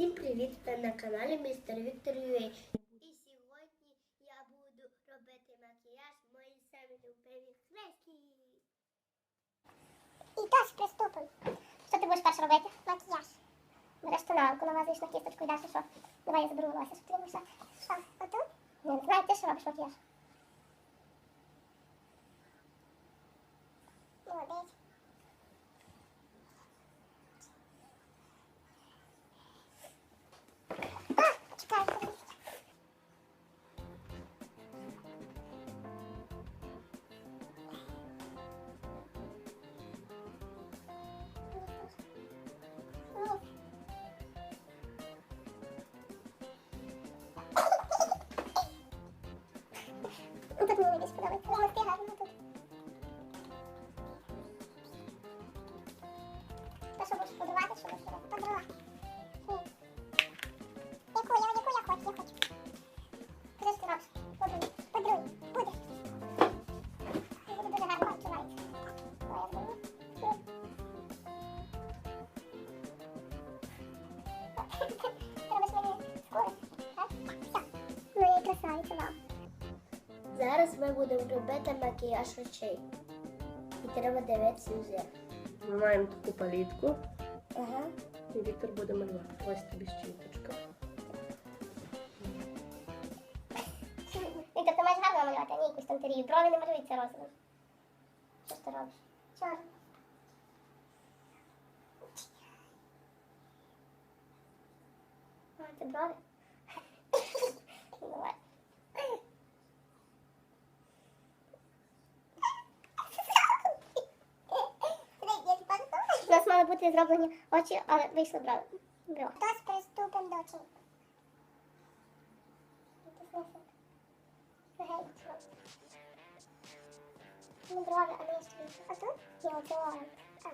Всім привіт! Ви на каналі Містер Віктор Юей. І сьогодні я буду робити макіяж моїй самі любимі хреслі. І тож приступимо. Що ти будеш перше робити? Макіяж. Береш тоналку, намазуєш на кісточку і далі що? Давай я заберу волосся, що ти робиш? Що? Отут? Не знаю, ти що робиш макіяж? Ну, Тут мені більш подобається. Воно ти гарно тут. Та що будеш подавати, що будеш робити? Подрала. Яку, я, яку я хочу, я хочу. Що ж ти робиш? Подруй, дуже гарно відчувається. Ти робиш мені скоро, так? Все. Ну, я красавиця, вау. Зараз ми будемо робити макіяж очей. І треба дивитися в зеркало. Ми маємо таку палітку, Ага. і Віктор буде малювати. Ось тобі щіточка. Віктор, ти маєш гарно малювати, а не якусь там терію. Брови не малюються розовим. Що ж ти робиш? А, це брови? Давай. У нас мали бути зроблені очі, але вийшли брови. Брови. Тож приступимо до очей. Ну, брови, а не ще. А тут? Ні, оце лайк. А,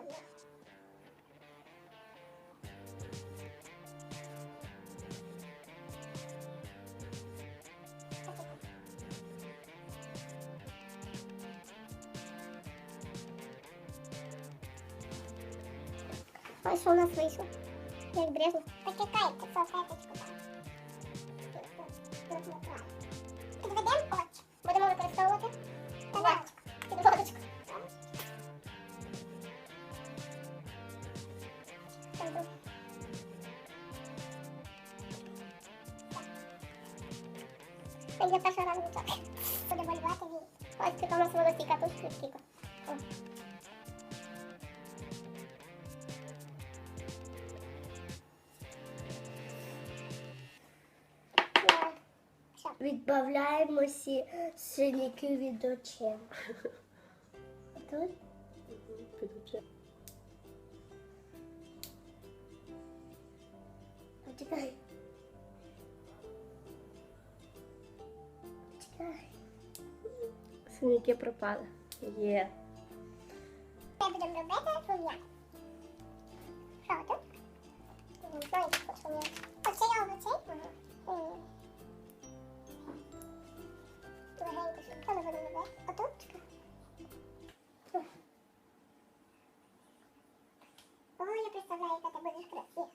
ні. Ось що у нас вийшло. Як брезно. Почекайте, салфеточку Підведемо очі. Будемо використовувати підводочку. Підводочку. Так, я перший раз вивчаю. Буде малювати він. Ось така у нас волосіка, тут швидкіка. Все. Відбавляємо синяки від очей. Тут? Під очей. Чекай. Чекай. Синяки пропали. Є. Ми Легенько, робити? Отут? Чекай. Я представляю, яка будеш красива.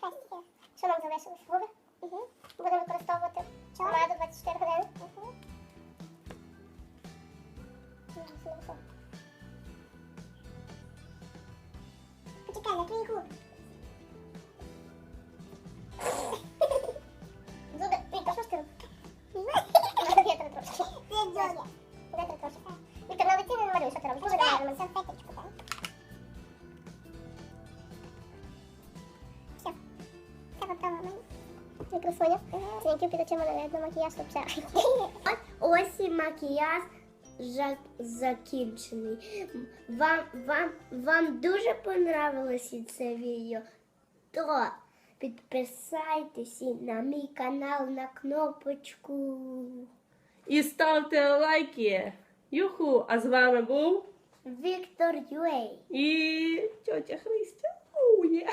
Красиво. Що нам залишилось? Губи? Угу. Будемо використовувати помаду 24 години. Угу. Робиш? Губи. Салфеточку, так? Все. Все готово, мені. Ти красуня. Синяків під очима не видно, макіяж вообще. Ось і макіяж жа- закінчений. Вам, вам, вам дуже понравилося це відео? То підписайтесь на мій канал на кнопочку. І ставте лайки. Юху! А з вами був Віктор Юей. і тьотя Христя. Оу, є.